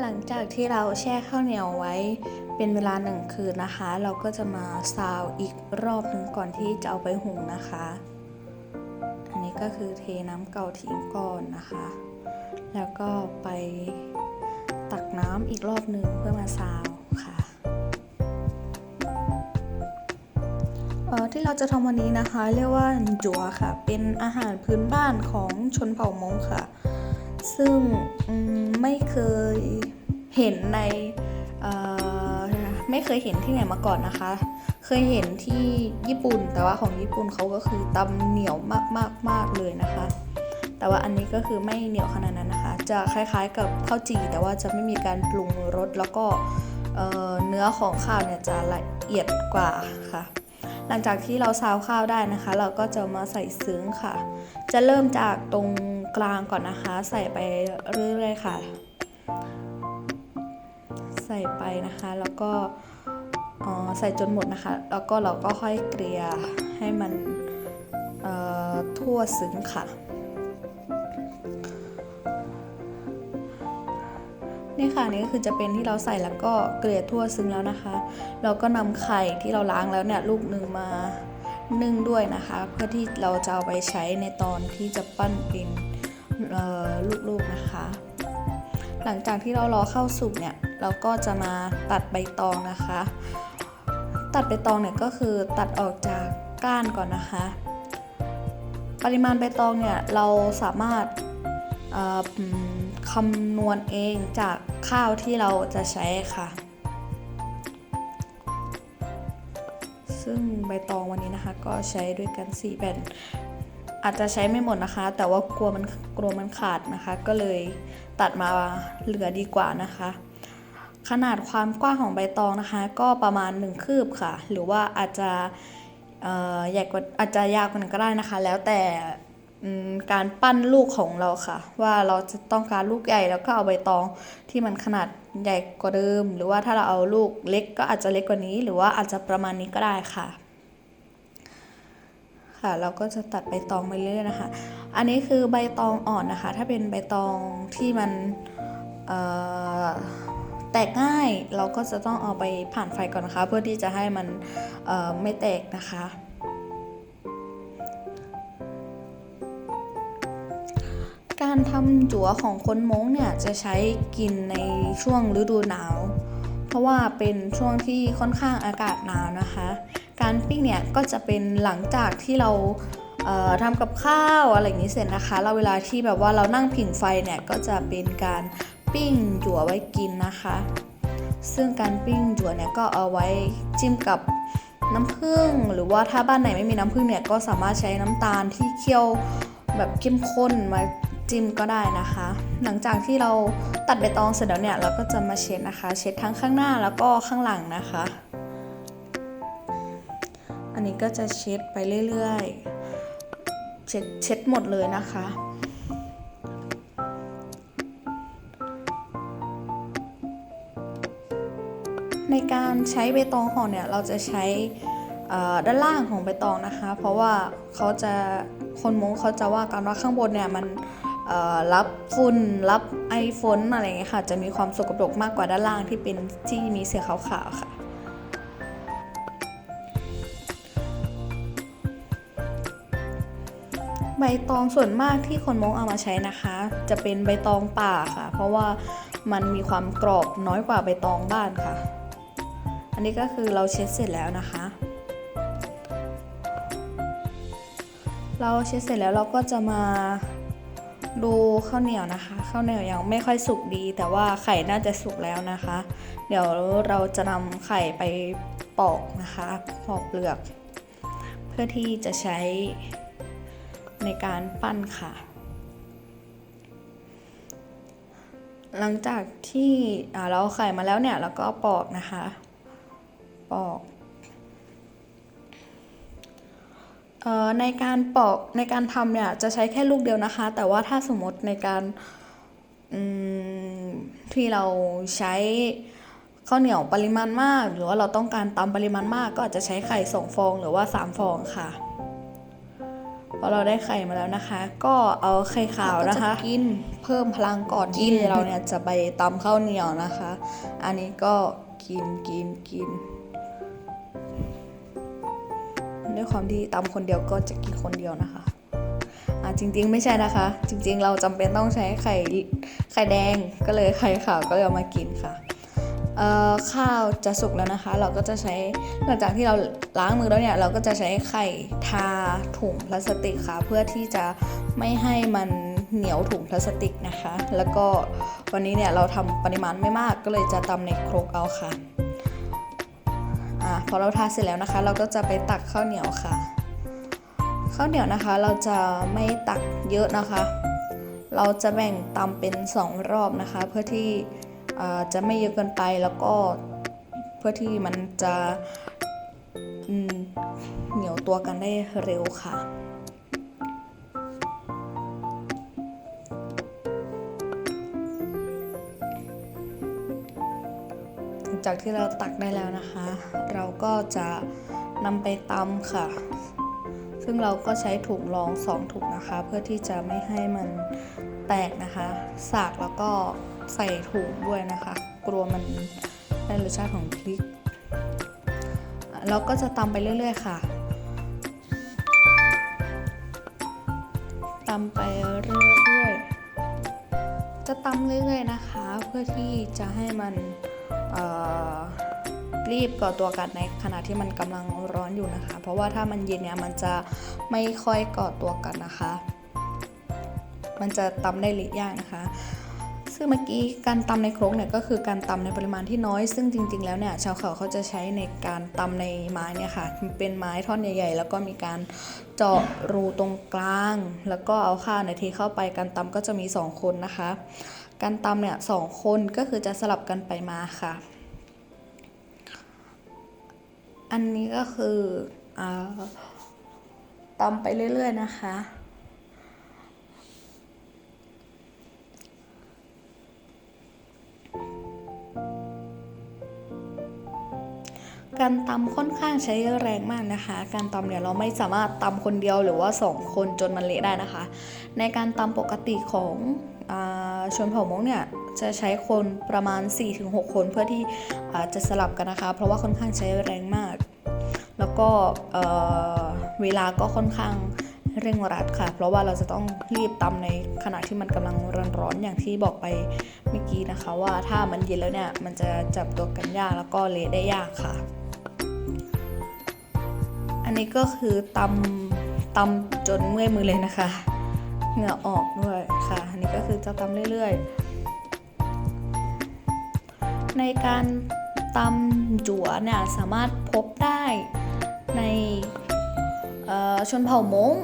หลังจากที่เราแช่ข้าวเหนียวไว้เป็นเวลาหนึ่งคืนนะคะ เราก็จะมาซาวอีกรอบหนึ่งก่อนที่จะเอาไปหุงนะคะ อันนี้ก็คือเทน้ำเก่าทิ้งก่อนนะคะ แล้วก็ไปตักน้ำอีกรอบหนึ่งเพื่อมาซาวค่ะออที่เราจะทำวันนี้นะคะ เรียกว่าจัวค่ะ เป็นอาหารพื้นบ้านของชนเผ่ามงค่ะ ซึ่งไม่เคยเห็นในไม่เคยเห็นที่ไหนมาก่อนนะคะ เคยเห็นที่ญี่ปุ่น แต่ว่าของญี่ปุ่นเขาก็คือตำเหนียวมากมากมากเลยนะคะ แต่ว่าอันนี้ก็คือไม่เหนียวขนาดนั้นนะคะ จะคล้ายๆกับข้าวจี่แต่ว่าจะไม่มีการปรุงรสแล้วก็เเนื้อของข้าวเนี่ยจะละเอียดกว่าค่ะ หลังจากที่เราซาวข้าวได้นะคะ เราก็จะมาใส่ซึ้งค่ะ จะเริ่มจากตรง กลางก่อนนะคะ ใส่ไปเรื่อยๆค่ะ ใส่ไปนะคะแล้วก็ใส่จนหมดนะคะ แล้วก็เราก็ค่อยเกลี่ยให้มันทั่วซึ้งค่ะ นี่ค่ะนี่ก็คือจะเป็นที่เราใส่แล้วก็เกลี่ยทั่วซึ้งแล้วนะคะ เราก็นำไข่ที่เราล้างแล้วเนี่ยลูกหนึ่งมานึ่งด้วยนะคะ เพื่อที่เราจะเอาไปใช้ในตอนที่จะปั้นเป็น ลูกๆนะคะ หลังจากที่เรารอเข้าสุกเนี่ยเราก็จะมาตัดใบตองนะคะ ตัดใบตองเนี่ยก็คือตัดออกจากก้านก่อนนะคะ ปริมาณใบตองเนี่ยเราสามารถคำนวณเองจากข้าวที่เราจะใช้ค่ะ ซึ่งใบตองวันนี้นะคะก็ใช้ด้วยกัน4แผ่น อาจจะใช้ไม่หมดนะคะ แต่ว่ากลัวมันกลัวมันขาดนะคะ ก็เลยตัดมาเหลือดีกว่านะคะ ขนาดความกว้างของใบตองนะคะ ก็ประมาณ 1 คืบค่ะ หรือว่าอาจจะเอ่อใหญ่กว่าอาจจะยาวกว่านั้นก็ได้นะคะ แล้วแต่การปั้นลูกของเราค่ะ ว่าเราจะต้องการลูกใหญ่แล้วก็เอาใบตองที่มันขนาดใหญ่กว่าเดิม หรือว่าถ้าเราเอาลูกเล็กก็อาจจะเล็กกว่านี้ หรือว่าอาจจะประมาณนี้ก็ได้ค่ะ ค่ะ เราก็จะตัดใบตองไปเรื่อยๆนะคะ อันนี้คือใบตองอ่อนนะคะ ถ้าเป็นใบตองที่มันแตกง่ายเราก็จะต้องเอาไปผ่านไฟก่อนนะคะ เพื่อที่จะให้มันไม่แตกนะคะ การทำจั๋วของคนม้งเนี่ยจะใช้กินในช่วงฤดูหนาว เพราะว่าเป็นช่วงที่ค่อนข้างอากาศหนาวนะคะ การปิ้งเนี่ยก็จะเป็นหลังจากที่เราเทำกับข้าวอะไรอย่างนี้เสร็จนะคะเราเวลาที่แบบว่าเรานั่งผิงไฟเนี่ยก็จะเป็นการปิ้งจั๋วไว้กินนะคะ ซึ่งการปิ้งจั๋วเนี่ยก็เอาไว้จิ้มกับน้ำผึ้งหรือว่าถ้าบ้านไหนไม่มีน้ำผึ้งเนี่ยก็สามารถใช้น้ำตาลที่เคี่ยวแบบเข้มข้นมาจิ้มก็ได้นะคะ หลังจากที่เราตัดใบตองเสร็จแล้วเนี่ยเราก็จะมาเช็ดนะคะ เช็ดทั้งข้างหน้าแล้วก็ข้างหลังนะคะ นี้ก็จะเช็ดไปเรื่อยๆ เช็ดเช็ดหมดเลยนะคะ ในการใช้ใบตองห่อเนี่ยเราจะใช้ด้านล่างของใบตองนะคะ เพราะว่าเขาจะคนมงเขาจะว่ากันว่าข้างบนเนี่ยมันรับฝุ่นรับไอฝนอะไรเงี้ยค่ะ จะมีความสกปรกมากกว่าด้านล่างที่เป็นที่มีเสีขาวๆค่ะ บตองส่วนมากที่คนมงเอามาใช้นะคะ จะเป็นใบตองป่าค่ะ เพราะว่ามันมีความกรอบน้อยกว่าใบตองบ้านค่ะ อันนี้ก็คือเราเช็ดเสร็จแล้วนะคะ เราเช็ดเสร็จแล้วเราก็จะมาดูข้าวเหนียวนะคะข้าวเหนียวยังไม่ค่อยสุกดี แต่ว่าไข่น่าจะสุกแล้วนะคะ เดี๋ยวเราจะนำไข่ไปปอกนะคะปอกเปลือก เพื่อที่จะใช้ ในการปั้นค่ะ หลังจากที่เราไข่มาแล้วเนี่ยเราก็ปอกนะคะ ปอกออในการปอกในการทำเนี่ยจะใช้แค่ลูกเดียวนะคะ แต่ว่าถ้าสมมติในการที่เราใช้ข้าวเหนียวปริมาณมาก หรือว่าเราต้องการตำปริมาณมาก ก็อาจจะใช้ไข่สองฟองหรือว่าสามฟองค่ะ อเราได้ไข่มาแล้วนะคะ ก็เอาไข่ขาวนะคะกินเพิ่มพลังก่อนที่เราเนี่ยจะไปตำข้าวเหนียวนะคะ อันนี้ก็กินกินกินด้วยความที่ตำคนเดียวก็จะกินคนเดียวนะคะอะจริงๆไม่ใช่นะคะ จริงๆ เราจำเป็นต้องใช้ไข่ไข่แดงก็เลยไข่ขาวก็เลยเอามากินค่ะเอ่อ ข้าวจะสุกแล้วนะคะ เราก็จะใช้หลังจากที่เราล้างมือแล้วเนี่ยเราก็จะใช้ไข่ทาถุงพลาสติกค่ะ เพื่อที่จะไม่ให้มันเหนียวถุงพลาสติกนะคะ แล้วก็วันนี้เนี่ยเราทำปริมาณไม่มากก็เลยจะตำในครกเอาค่ะอะพอเราทาเสร็จแล้วนะคะ เราก็จะไปตักข้าวเหนียวค่ะข้าวเหนียวนะคะเราจะไม่ตักเยอะนะคะ เราจะแบ่งตำเป็น 2 รอบนะคะ เพื่อที่ จะไม่เยอะเกินไปแล้วก็เพื่อที่มันจะเหนียวตัวกันได้เร็วค่ะหลังจากที่เราตักได้แล้วนะคะ เราก็จะนำไปตำค่ะ ซึ่งเราก็ใช้ถุงรองสองถุงนะคะ เพื่อที่จะไม่ให้มันแตกนะคะ สากแล้วก็ ใส่ถุงด้วยนะคะ กลัวมันได้รสชาติของพริกเราก็จะตำไปเรื่อย ๆ ค่ะตำไปเรื่อยๆ จะตำเรื่อยๆนะคะ เพื่อที่จะให้มันรีบก่อตัวกันในขณะที่มันกำลังร้อนอยู่นะคะ เพราะว่าถ้ามันเย็นเนี่ยมันจะไม่ค่อยก่อตัวกันนะคะ มันจะตำได้เละยากนะคะ ซึ่งเมื่อกี้การตำในครกเนี่ยก็คือการตำในปริมาณที่น้อย ซึ่งจริง ๆ แล้วเนี่ยชาวเขาเขาจะใช้ในการตำในไม้เนี่ยค่ะเป็นไม้ท่อนใหญ่ ๆ แล้วก็มีการเจาะรูตรงกลาง แล้วก็เอาข้าวในยเทเข้าไปการตำก็จะมี 2 คนนะคะ การตำเนี่ยสองคนก็คือจะสลับกันไปมาค่ะ อันนี้ก็คืออาตำไปเรื่อย ๆ นะคะ การตำค่อนข้างใช้แรงมากนะคะ การตำเนี่ยเราไม่สามารถตำคนเดียวหรือว่า 2 คนจนมันเละได้นะคะ ในการตำปกติของอชนเผ่ามงเนี่ยจะใช้คนประมาณ 4-6 คนเพื่อที่จะสลับกันนะคะ เพราะว่าค่อนข้างใช้แรงมาก แล้วก็เอ่อเวลาก็ค่อนข้างเร่งรัดค่ะ เพราะว่าเราจะต้องรีบตำในขณะที่มันกำลังร้อนๆอย่างที่บอกไปเมื่อกี้นะคะ ว่าถ้ามันเย็นแล้วเนี่ย มันจะจับตัวกันยากแล้วก็เละได้ยากค่ะ อันนี้ก็คือตำตำจนเมื่อยมือเลยนะคะ เหงื่อออกด้วยค่ะ อันนี้ก็คือจะตำเรื่อยๆ ในการตำจั๋วเนี่ยสามารถพบได้ในชนเผ่ามง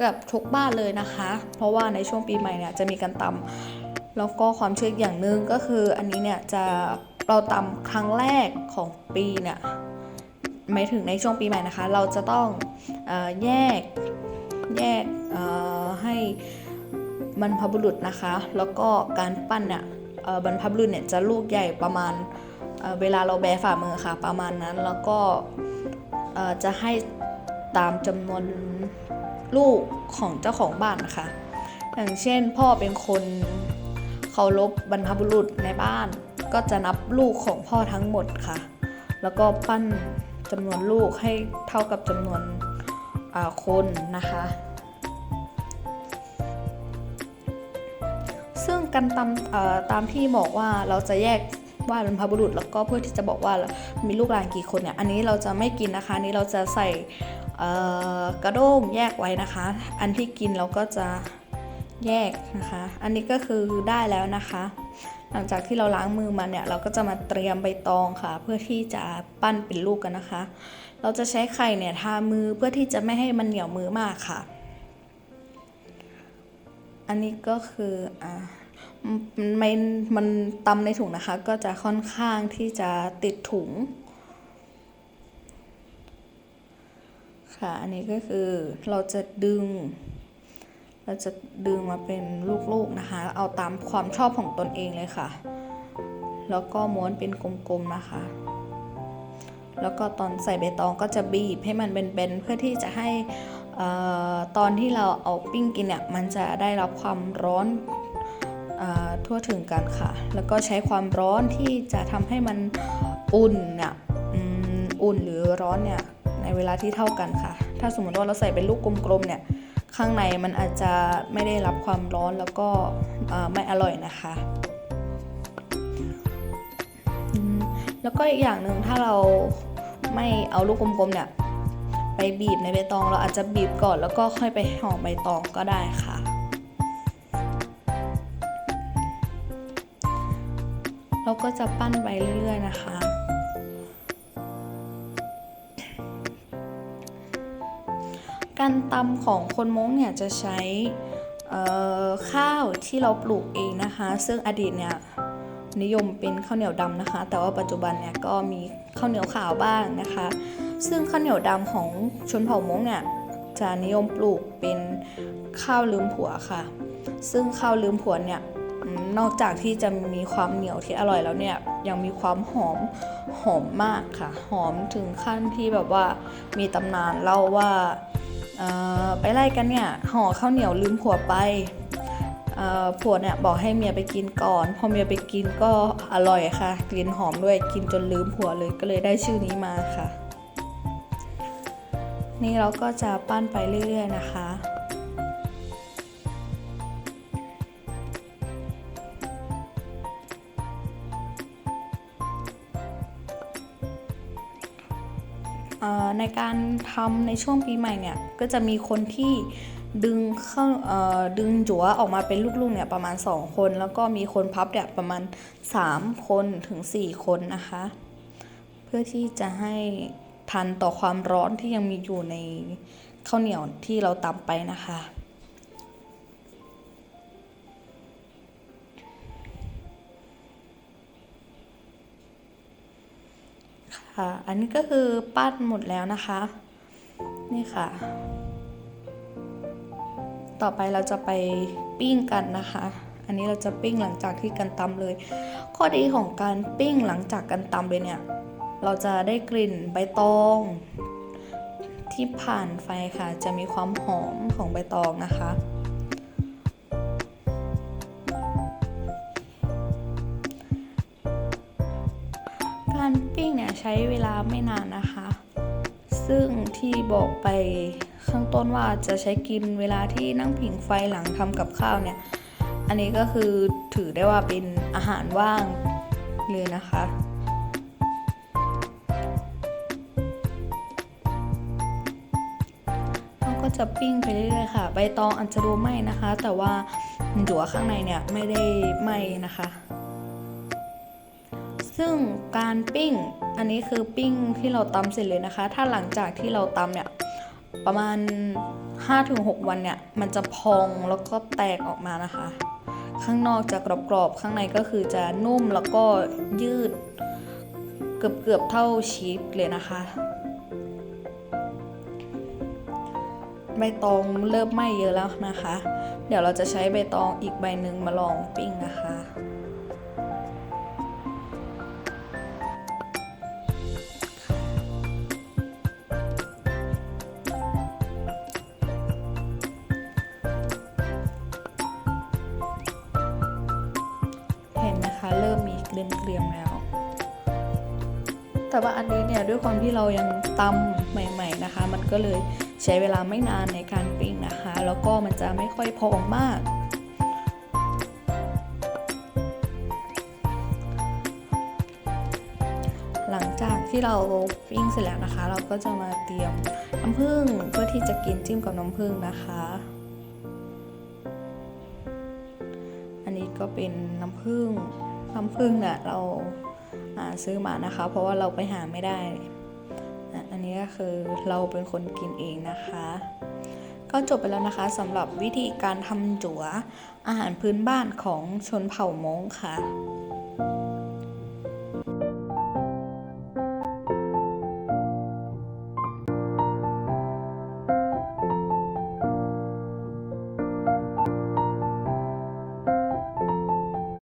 กับทุกบ้านเลยนะคะ เพราะว่าในช่วงปีใหม่เนี่ยจะมีการตำแล้วก็ความเชื่ออย่างหนึ่งก็คืออันนี้เนี่ยจะเราตำครั้งแรกของปีเนี่ย หมายถึงในช่วงปีใหม่นะคะ เราจะต้องอแยกแยกให้บรรพบุรุษนะคะ แล้วก็การปั้นเนี่ยบรรพบุรุษเนี่ยจะลูกใหญ่ประมาณเเวลาเราแบฝ่ามือค่ะประมาณนั้นแล้วก็จะให้ตามจำนวนลูกของเจ้าของบ้านนะคะอย่างเช่นพ่อเป็นคนเคารพบรรพบุรุษในบ้าน ก็จะนับลูกของพ่อทั้งหมดค่ะ แล้วก็ปั้น จำนวนลูกให้เท่ากับจำนวนคนนะคะ ซึ่งการตามตามที่บอกว่าเราจะแยกว่าเป็นพบุรุษแล้วก็เพื่อที่จะบอกว่ามีลูกหลานกี่คนเนี่ยอันนี้เราจะไม่กินนะคะนนี้เราจะใส่กระด้งแยกไว้นะคะ อันที่กินเราก็จะแยกนะคะ อันนี้ก็คือได้แล้วนะคะ หลังจากที่เราล้างมือมาเนี่ยเราก็จะมาเตรียมใบตองค่ะ เพื่อที่จะปั้นเป็นลูกกันนะคะ เราจะใช้ไข่เนี่ยทามือเพื่อที่จะไม่ให้มันเหนียวมือมากค่ะ อันนี้ก็คืออ่าไม่มันตำในถุงนะคะ ก็จะค่อนข้างที่จะติดถุง ค่ะ อันนี้ก็คือเราจะดึง เราจะดึงมาเป็นลูกๆนะคะ เอาตามความชอบของตนเองเลยค่ะ แล้วก็ม้วนเป็นกลมๆนะคะ แล้วก็ตอนใส่ใบตองก็จะบีบให้มันเป็นๆเพื่อที่จะให้อตอนที่เราเอาปิ้งกินเนี่ยมันจะได้รับความร้อนอทั่วถึงกันค่ะ แล้วก็ใช้ความร้อนที่จะทำให้มันอุ่นเนี่ยอุ่นหรือร้อนเนี่ยในเวลาที่เท่ากันค่ะ ถ้าสมมติว่าเราใส่เป็นลูกกลมๆเนี่ย ข้างในมันอาจจะไม่ได้รับความร้อนแล้วก็ไม่อร่อยนะคะ แล้วก็อีกอย่างหนึ่งถ้าเราไม่เอาลูกกลมๆเนี่ยไปบีบในใบตอง เราอาจจะบีบก่อนแล้วก็ค่อยไปห่อใบตองก็ได้ค่ะ เราก็จะปั้นไปเรื่อย ๆ นะคะ การตำของคนม้งเนี่ยจะใช้ข้าวที่เราปลูกเองนะคะ ซึ่งอดีตเนี่ยนิยมเป็นข้าวเหนียวดำนะคะ แต่ว่าปัจจุบันเนี่ยก็มีข้าวเหนียวขาวบ้างนะคะ ซึ่งข้าวเหนียวดำของชนเผ่ามงเนี่ยจะนิยมปลูกเป็นข้าวลืมผัวค่ะ ซึ่งข้าวลืมผัวเนี่ยนอกจากที่จะมีความเหนียวที่อร่อยแล้วเนี่ยยังมีความหอมหอมมากค่ะ หอมถึงขั้นที่แบบว่ามีตำนานเล่าว่า ไปไล่กันเนี่ยห่อข้าวเหนียวลืมผัวไปผัวเนี่ยบอกให้เมียไปกินก่อน พอเมียไปกินก็อร่อยค่ะ กลิ่นหอมด้วยกินจนลืมผัวเลยก็เลยได้ชื่อนี้มาค่ะ นี่เราก็จะปั้นไปเรื่อย ๆ นะคะ ในการทำในช่วงปีใหม่เนี่ยก็จะมีคนที่ดึงเข้าดึงจั๋วออกมาเป็นลูกๆเนี่ยประมาณ 2 คน แล้วก็มีคนพับเนี่ยประมาณ 3 คนถึง 4 คนนะคะ เพื่อที่จะให้ทันต่อความร้อนที่ยังมีอยู่ในข้าวเหนียวที่เราตำไปนะคะ ค่ะ อันนี้ก็คือปั้นหมดแล้วนะคะ นี่ค่ะ ต่อไปเราจะไปปิ้งกันนะคะ อันนี้เราจะปิ้งหลังจากที่กันตำเลย ข้อดีของการปิ้งหลังจากกันตำเลยเนี่ย เราจะได้กลิ่นใบตองที่ผ่านไฟค่ะ จะมีความหอมของใบตองนะคะ การปิ้งเนี่ยใช้เวลาไม่นานนะคะ ซึ่งที่บอกไปข้างต้นว่าจะใช้กินเวลาที่นั่งผิงไฟหลังทำกับข้าวเนี่ย อันนี้ก็คือถือได้ว่าเป็นอาหารว่างเลยนะคะเราก็จะปิ้งไปเรื่อยๆค่ะ ใบตองอาจจะดูไหมนะคะ แต่ว่าหัวข้างในเนี่ยไม่ได้ไหมนะคะ ซึ่งการปิ้งอันนี้คือปิ้งที่เราตำเสร็จเลยนะคะ ถ้าหลังจากที่เราตำเนี่ยประมาณ 5-6 วันเนี่ย มันจะพองแล้วก็แตกออกมานะคะ ข้างนอกจะกรอบๆ ข้างในก็คือจะนุ่มแล้วก็ยืดเกือบๆเท่าชีสเลยนะคะ ใบตองเริ่มไหม้เยอะแล้วนะคะ เดี๋ยวเราจะใช้ใบตองอีกใบหนึ่งมาลองปิ้งนะคะ นี้เนี่ยด้วยความที่เรายังตำใหม่ ๆนะคะ มันก็เลยใช้เวลาไม่นานในการปิ้งนะคะ แล้วก็มันจะไม่ค่อยพองมากหลังจากที่เราปิ้งเสร็จแล้วนะคะ เราก็จะมาเตรียมน้ำผึ้งเพื่อที่จะกินจิ้มกับน้ำผึ้งนะคะ อันนี้ก็เป็นน้ำผึ้งน้ำผึ้งเนี่ยเรา ซื้อมานะคะ เพราะว่าเราไปหาไม่ได้ อันนี้ก็คือเราเป็นคนกินเองนะคะ ก็จบไปแล้วนะคะสำหรับวิธีการทำจั๋วอาหารพื้นบ้านของชนเผ่ามงค่ะ